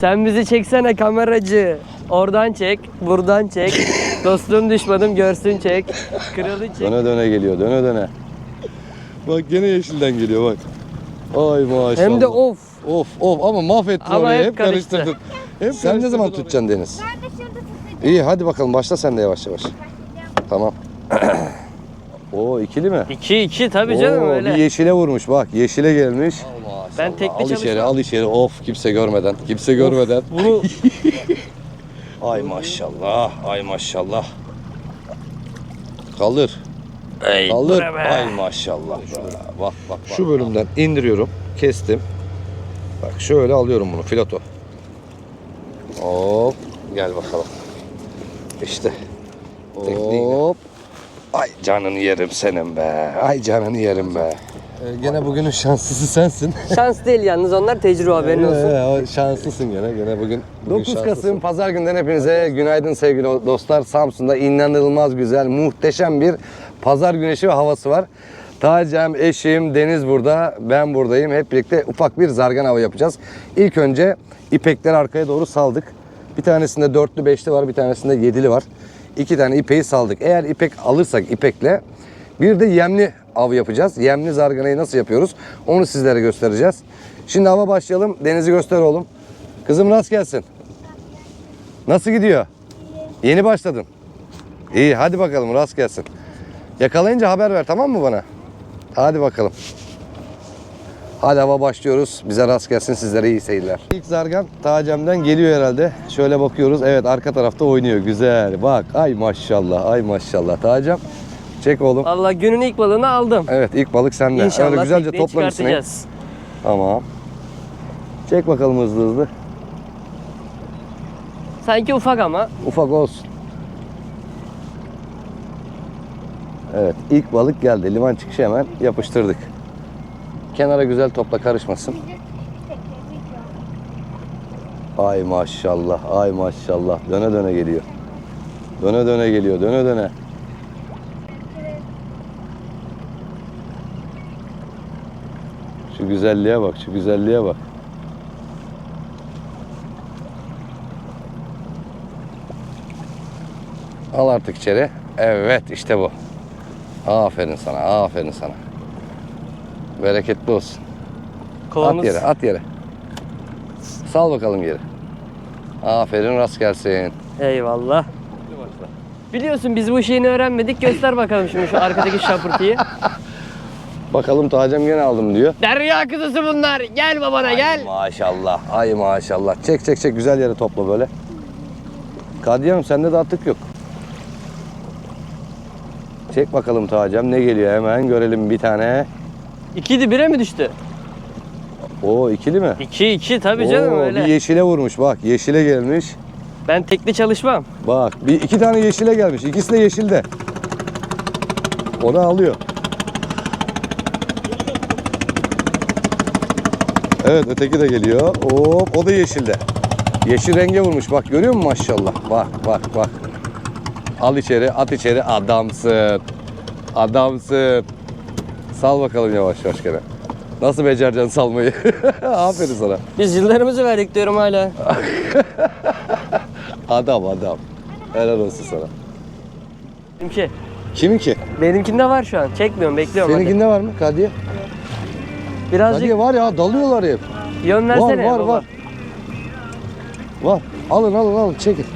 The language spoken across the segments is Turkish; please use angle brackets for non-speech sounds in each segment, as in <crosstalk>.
Sen bizi çeksene kameracı. Oradan çek, buradan çek. <laughs> Dostum düşmanım görsün çek. Kralı çek. Döne döne geliyor, döne döne. Bak gene yeşilden geliyor bak. Ay maşallah. Hem de of. Of of ama mahvettin Ama orayı hep hep, karıştı. karıştırdın. Hep sen ne zaman tutacaksın Deniz? Ben de şurada tutacağım. İyi hadi bakalım başla sen de yavaş yavaş. Tamam. <clears throat> Oo ikili mi? 2-2 tabii canım Oo, öyle. Bir yeşile vurmuş bak yeşile gelmiş. Ben tekli Al içeri çalışmam. al içeri of kimse görmeden kimse görmeden. Bunu <laughs> Ay maşallah ay maşallah. Kaldır. Kaldır. bre be. Ay maşallah. Bak bak bak. Şu bölümden indiriyorum. Kestim. Bak şöyle alıyorum bunu filato. Hop. Gel bakalım. İşte. Hop. Ay canını yerim senin be. Ay canını yerim be. Ee, gene bugünün şanslısı sensin. <laughs> şans değil yalnız onlar tecrübe haberin olsun. Ee, şanslısın gene gene bugün. 9 Kasım Pazar günden hepinize günaydın sevgili dostlar. Samsun'da inanılmaz güzel, muhteşem bir pazar güneşi ve havası var. Tacem, eşim, Deniz burada, ben buradayım. Hep birlikte ufak bir zargan hava yapacağız. İlk önce ipekleri arkaya doğru saldık. Bir tanesinde dörtlü beşli var, bir tanesinde yedili var. İki tane ipeği saldık. Eğer ipek alırsak ipekle bir de yemli av yapacağız. Yemli zarganayı nasıl yapıyoruz? Onu sizlere göstereceğiz. Şimdi hava başlayalım. Deniz'i göster oğlum. Kızım rast gelsin. Nasıl gidiyor? Yeni başladın. İyi hadi bakalım rast gelsin. Yakalayınca haber ver tamam mı bana? Hadi bakalım. Hadi hava başlıyoruz. Bize rast gelsin sizlere iyi seyirler. İlk zargan Tacem'den geliyor herhalde. Şöyle bakıyoruz. Evet arka tarafta oynuyor. Güzel. Bak ay maşallah ay maşallah. Tacem çek oğlum. Valla günün ilk balığını aldım. Evet ilk balık sende. İnşallah Öyle güzelce toplamışsın. çıkartacağız. Tamam. Çek bakalım hızlı hızlı. Sanki ufak ama. Ufak olsun. Evet ilk balık geldi. Liman çıkışı hemen yapıştırdık. Kenara güzel topla karışmasın. Ay maşallah, ay maşallah. Döne döne geliyor. Döne döne geliyor, döne döne. Güzelliğe bak, şu güzelliğe bak. Al artık içeri. Evet, işte bu. Aferin sana, aferin sana. Bereketli olsun. Kovamız. At yere, at yere. Sal bakalım yere. Aferin rast gelsin. Eyvallah. Biliyorsun biz bu işi yeni öğrenmedik. Göster bakalım şimdi şu arkadaki şapırtıyı. <laughs> Bakalım Tacem gene aldım diyor. Derya kızısı bunlar. Gel babana gel. Maşallah. Ay maşallah. Çek çek çek güzel yere topla böyle. Kadriye Hanım sende de atık yok. Çek bakalım Tacem ne geliyor hemen görelim bir tane. İkiydi bire mi düştü? O ikili mi? 2-2 tabii canım Oo, öyle. Bir yeşile vurmuş bak yeşile gelmiş. Ben tekli çalışmam. Bak bir iki tane yeşile gelmiş. İkisi de yeşilde. O da alıyor. Evet öteki de geliyor. Hop o da yeşilde. Yeşil renge vurmuş. Bak görüyor musun maşallah? Bak bak bak. Al içeri at içeri adamsın. Adamsın. Sal bakalım yavaş yavaş gene. Nasıl becereceksin salmayı? <laughs> Aferin sana. Biz yıllarımızı verdik diyorum hala. <laughs> Adam adam. Helal olsun sana. Benimki. Kimin ki? Benimkinde var şu an. Çekmiyorum bekliyorum. Seninkinde var mı Kadiye? Birazcık Kadiye var ya dalıyorlar hep. yön Var versene var baba. var. Var. Alın alın alın çekin.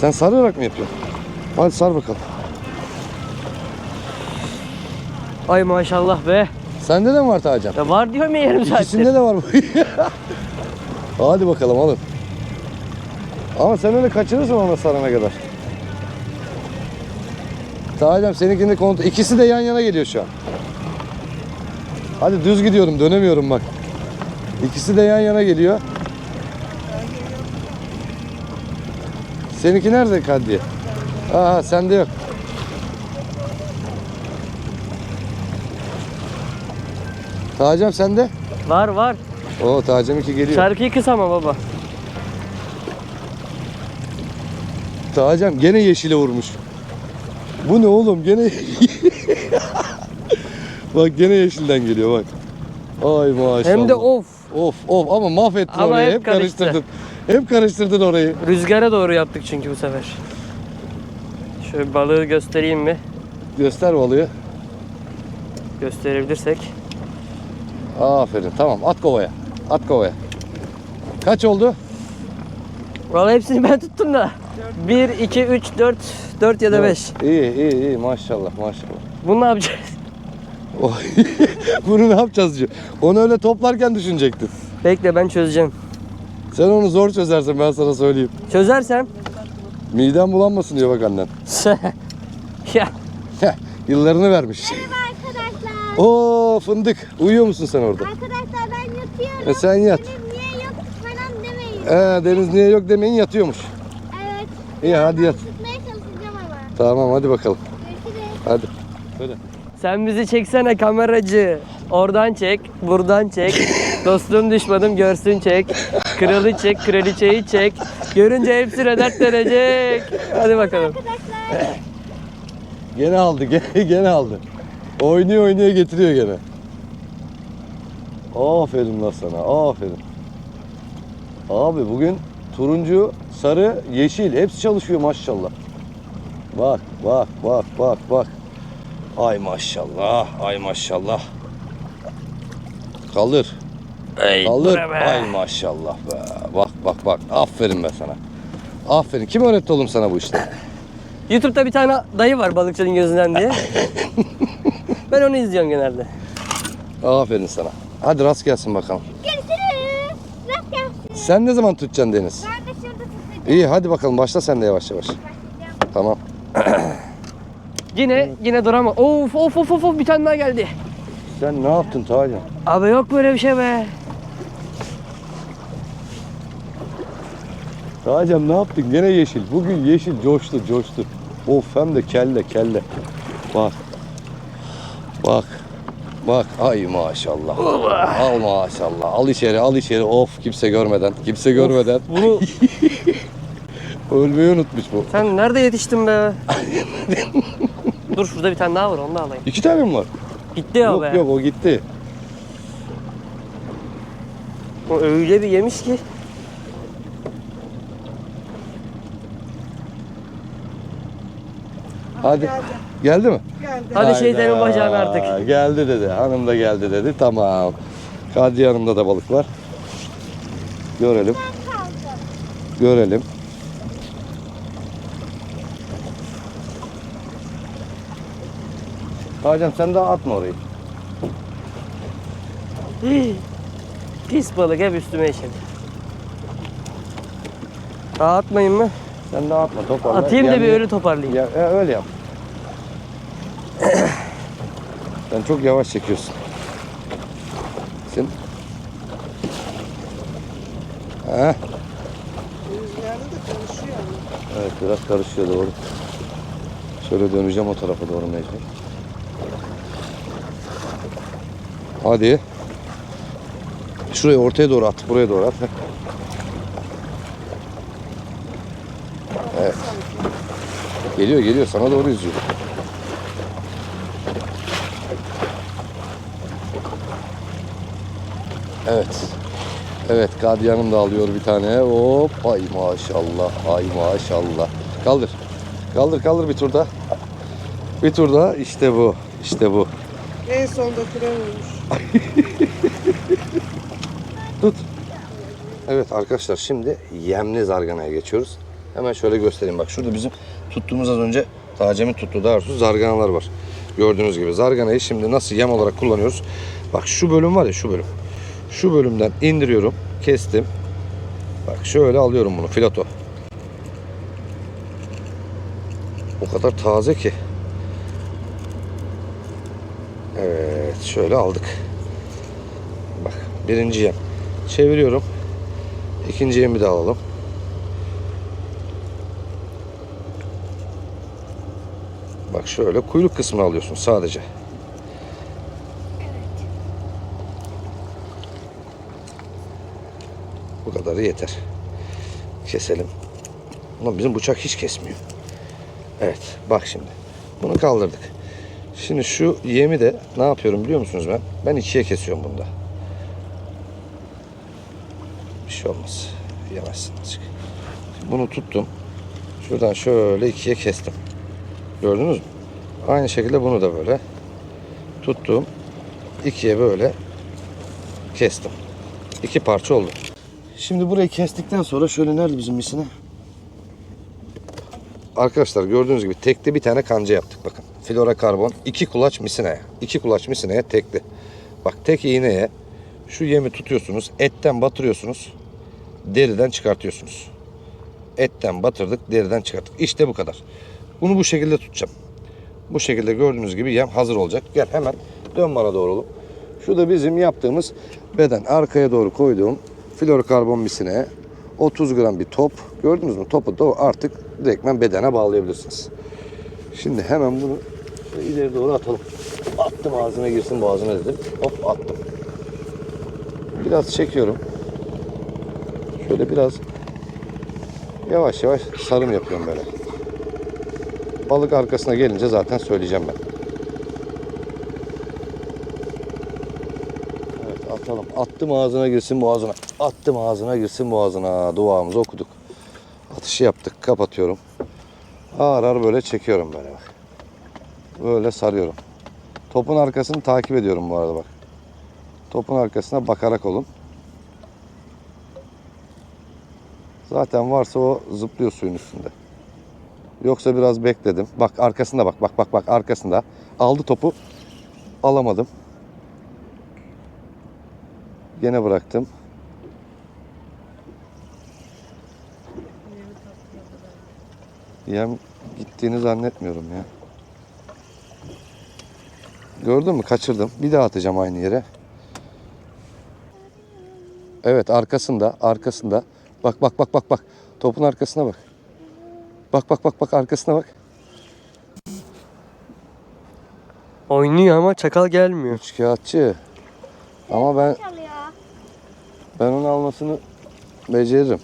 Sen sararak mı yapıyorsun? Hadi sar bakalım. Ay maşallah be. Sende de mi var Tacan? Ya var diyorum ya yarım saattir. İkisinde de var bu. <laughs> Hadi bakalım alın. Ama sen öyle kaçırırsın ona sarana kadar. Tacan seninkini kontrol... İkisi de yan yana geliyor şu an. Hadi düz gidiyorum dönemiyorum bak. İkisi de yan yana geliyor. Seninki nerede Kadriye? Aha sende yok. Tacem sende? Var var. Oo Tacem iki geliyor. Şarkıyı kıs ama baba. Tacem gene yeşile vurmuş. Bu ne oğlum gene <laughs> bak gene yeşilden geliyor bak. Ay maşallah. Hem de of Of of ama mahvettin Ama orayı. hep Hep, karıştı. karıştırdın. Hep karıştırdın orayı. Rüzgara doğru yaptık çünkü bu sefer. Şöyle balığı göstereyim mi? Göster balığı. Gösterebilirsek. Aferin tamam at kovaya. At kovaya. Kaç oldu? Vallahi hepsini ben tuttum da. 1, 2, 3, 4, 4 ya da 5. İyi iyi iyi maşallah maşallah. Bunu ne yapacağız? Oy. <laughs> Bunu ne yapacağız diyor. Onu öyle toplarken düşünecektin. Bekle ben çözeceğim. Sen onu zor çözersin ben sana söyleyeyim. Çözersem. Miden bulanmasın diyor bak annen. <laughs> ya yıllarını vermiş. Merhaba arkadaşlar. Oo fındık. Uyuyor musun sen orada? Arkadaşlar ben yatıyorum. E sen yat. Benim niye yok falan demeyin. Ee, deniz niye yok demeyin yatıyormuş. Evet. İyi hadi yat. Tutmaya çalışacağım ama. Tamam hadi bakalım. Görüşürüz. Hadi. Böyle. Sen bizi çeksene kameracı. Oradan çek, buradan çek. Dostum düşmanım görsün çek. Kralı çek, kraliçeyi çek. Görünce hepsine dert verecek. Hadi bakalım. Gene aldı, <laughs> gene, gene aldı. Oynuyor oynuyor getiriyor gene. Aferin lan sana, aferin. Abi bugün turuncu, sarı, yeşil hepsi çalışıyor maşallah. Bak, bak, bak, bak, bak. Ay maşallah, ay maşallah. Kalır, kalır. bre be. Ay maşallah be. Bak, bak, bak. Aferin be sana. Aferin. Kim öğretti oğlum sana bu işleri? <laughs> YouTube'da bir tane dayı var balıkçının gözünden diye. <laughs> ben onu izliyorum genelde. Aferin sana. Hadi rast gelsin bakalım. görüşürüz. Rast gelsin. Sen ne zaman tutacaksın Deniz? Ben de şurada tutacağım. İyi hadi bakalım başla sen de yavaş yavaş. Başlayacağım. Tamam. <clears throat> Yine yine durama. Of of of of of, bir tane daha geldi. Sen ne yaptın Talya? Abi yok böyle bir şey be. Talya'm ne yaptın? Gene yeşil. Bugün yeşil coştu coştu. Of hem de kelle kelle. Bak. Bak. Bak ay maşallah. Al maşallah. Al içeri al içeri. Of kimse görmeden. Kimse görmeden. Bunu <laughs> Ölmeyi unutmuş bu. sen nerede yetiştin be? <laughs> Dur şurada bir tane daha var onu da alayım. İki tane mi var? Gitti ya yok be. yok o gitti. O öyle bir yemiş ki. Hadi. Geldi mi? Hadi Hayda, şeytanın bacağını artık. Geldi dedi. Hanım da geldi dedi. Tamam. Kadriye Hanım'da da balık var. Görelim. Görelim. Hacım sen daha atma orayı. <gasps> Pis balık hep üstüme işedi. Daha atmayın mı? Sen daha atma toparla. Atayım da bir öyle toparlayayım. Ya, e, öyle yap. <clears throat> sen çok yavaş çekiyorsun. Sen... Heh. Evet biraz karışıyor doğru. Şöyle döneceğim o tarafa doğru mecbur. Hadi. Şuraya ortaya doğru at. Buraya doğru at. Evet. Geliyor geliyor sana doğru yüzüyor. Evet. Evet Kadriye Hanım da alıyor bir tane. Hop ay maşallah ay maşallah. Kaldır. Kaldır kaldır bir tur daha. Bir tur daha işte bu. işte bu. En sonda fren olmuş. Tut. Evet arkadaşlar şimdi yemli zarganaya geçiyoruz. Hemen şöyle göstereyim. Bak şurada bizim tuttuğumuz az önce Tacemin tuttuğu daha doğrusu zarganalar var. Gördüğünüz gibi zarganayı şimdi nasıl yem olarak kullanıyoruz? Bak şu bölüm var ya şu bölüm. Şu bölümden indiriyorum. Kestim. Bak şöyle alıyorum bunu filato. O kadar taze ki. Evet şöyle aldık. Bak birinci yem. Çeviriyorum. İkinci yemi de alalım. Bak şöyle kuyruk kısmını alıyorsun sadece. Bu kadarı yeter. Keselim. Ulan bizim bıçak hiç kesmiyor. Evet bak şimdi. Bunu kaldırdık. Şimdi şu yemi de ne yapıyorum biliyor musunuz ben? Ben ikiye kesiyorum bunda. şey olmaz. Yemezsin azıcık. Bunu tuttum. Şuradan şöyle ikiye kestim. Gördünüz mü? Aynı şekilde bunu da böyle tuttum. ikiye böyle kestim. İki parça oldu. Şimdi burayı kestikten sonra şöyle nerede bizim misine? Arkadaşlar gördüğünüz gibi tekli bir tane kanca yaptık bakın. Flora karbon iki kulaç misineye. iki kulaç misineye tekli. Bak tek iğneye şu yemi tutuyorsunuz. Etten batırıyorsunuz. Deriden çıkartıyorsunuz. Etten batırdık, deriden çıkarttık. İşte bu kadar. Bunu bu şekilde tutacağım. Bu şekilde gördüğünüz gibi yem hazır olacak. Gel hemen dön bana doğru oğlum. Şu da bizim yaptığımız beden. Arkaya doğru koyduğum florokarbon misine 30 gram bir top. Gördünüz mü? Topu da artık direktmen bedene bağlayabilirsiniz. Şimdi hemen bunu şöyle ileri doğru atalım. Attım ağzına girsin boğazına dedim. Hop attım. Biraz çekiyorum. Şöyle biraz yavaş yavaş sarım yapıyorum böyle. Balık arkasına gelince zaten söyleyeceğim ben. Evet atalım. Attım ağzına girsin boğazına. Attım ağzına girsin boğazına. Duamızı okuduk. Atışı yaptık. Kapatıyorum. Ağır ağır böyle çekiyorum böyle bak. Böyle sarıyorum. Topun arkasını takip ediyorum bu arada bak. Topun arkasına bakarak olun. Zaten varsa o zıplıyor suyun üstünde. Yoksa biraz bekledim. Bak arkasında bak bak bak bak arkasında. Aldı topu. Alamadım. Gene bıraktım. Yem gittiğini zannetmiyorum ya. Gördün mü? Kaçırdım. Bir daha atacağım aynı yere. Evet arkasında, arkasında. Bak bak bak bak bak. Topun arkasına bak. Bak bak bak bak arkasına bak. Oynuyor ama çakal gelmiyor. Üçkağıtçı. Ama ben ben onu almasını beceririm.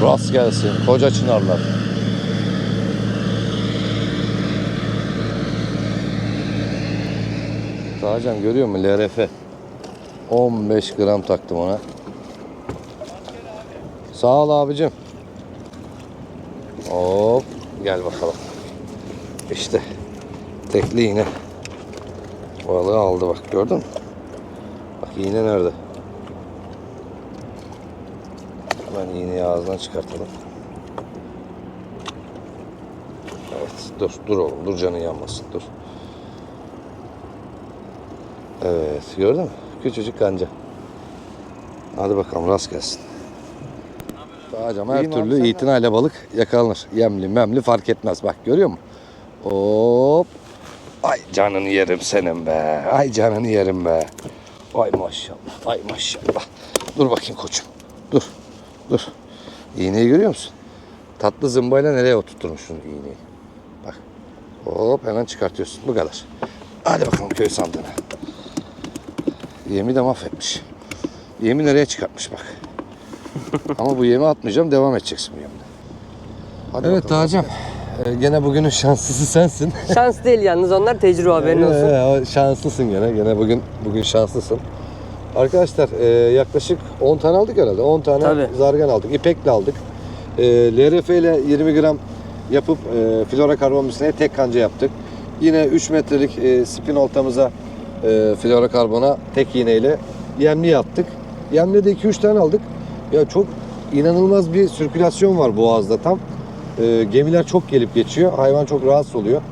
Rast gelsin koca çınarlar. Tacan görüyor musun LRF? 15 gram taktım ona. Sağ ol abicim. Hop gel bakalım. İşte tekli iğne. Balığı aldı bak gördün mü? Bak iğne nerede? Hemen iğneyi ağzından çıkartalım. Evet dur dur oğlum dur canın yanmasın dur. Evet gördün mü? Küçücük kanca. Hadi bakalım rast gelsin. Hocam her türlü itinayla balık yakalanır. Yemli memli fark etmez. Bak görüyor musun? Hop. Ay canını yerim senin be. Ay canını yerim be. Ay maşallah. Ay maşallah. Dur bakayım koçum. Dur. Dur. İğneyi görüyor musun? Tatlı zımbayla nereye oturtmuşsun iğneyi? Bak. Hop hemen çıkartıyorsun. Bu kadar. Hadi bakalım köy sandığına. Yemi de mahvetmiş. Yemi nereye çıkartmış bak. <laughs> Ama bu yemi atmayacağım. Devam edeceksin bu yemle. Hadi evet Tacım. gene bugünün şanslısı sensin. Şans değil yalnız onlar tecrübe haberin olsun. Ee, şanslısın gene. Gene bugün bugün şanslısın. Arkadaşlar e, yaklaşık 10 tane aldık herhalde. 10 tane Tabii. zargan aldık. İpekle aldık. E, LRF ile 20 gram yapıp e, flora karbon misineye tek kanca yaptık. Yine 3 metrelik e, spin oltamıza e, flora karbona tek iğneyle yemli yaptık. Yemli de 2-3 tane aldık. Ya çok inanılmaz bir sirkülasyon var boğazda tam. E, gemiler çok gelip geçiyor. Hayvan çok rahatsız oluyor.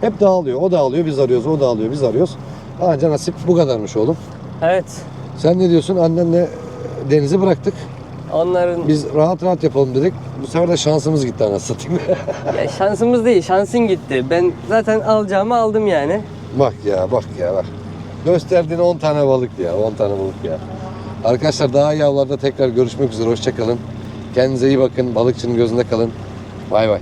Hep dağılıyor. O dağılıyor, biz arıyoruz. O dağılıyor, biz arıyoruz. Anca nasip bu kadarmış oğlum. Evet. Sen ne diyorsun? Annenle denizi bıraktık. Onların Biz rahat rahat yapalım dedik. Bu sefer de şansımız gitti anasını satayım. <laughs> ya şansımız değil, şansın gitti. Ben zaten alacağımı aldım yani. bak ya bak ya bak. Gösterdiğin 10 tane balık ya. 10 tane balık ya. Arkadaşlar daha iyi avlarda tekrar görüşmek üzere. Hoşçakalın. Kendinize iyi bakın. Balıkçının gözünde kalın. Bay bay.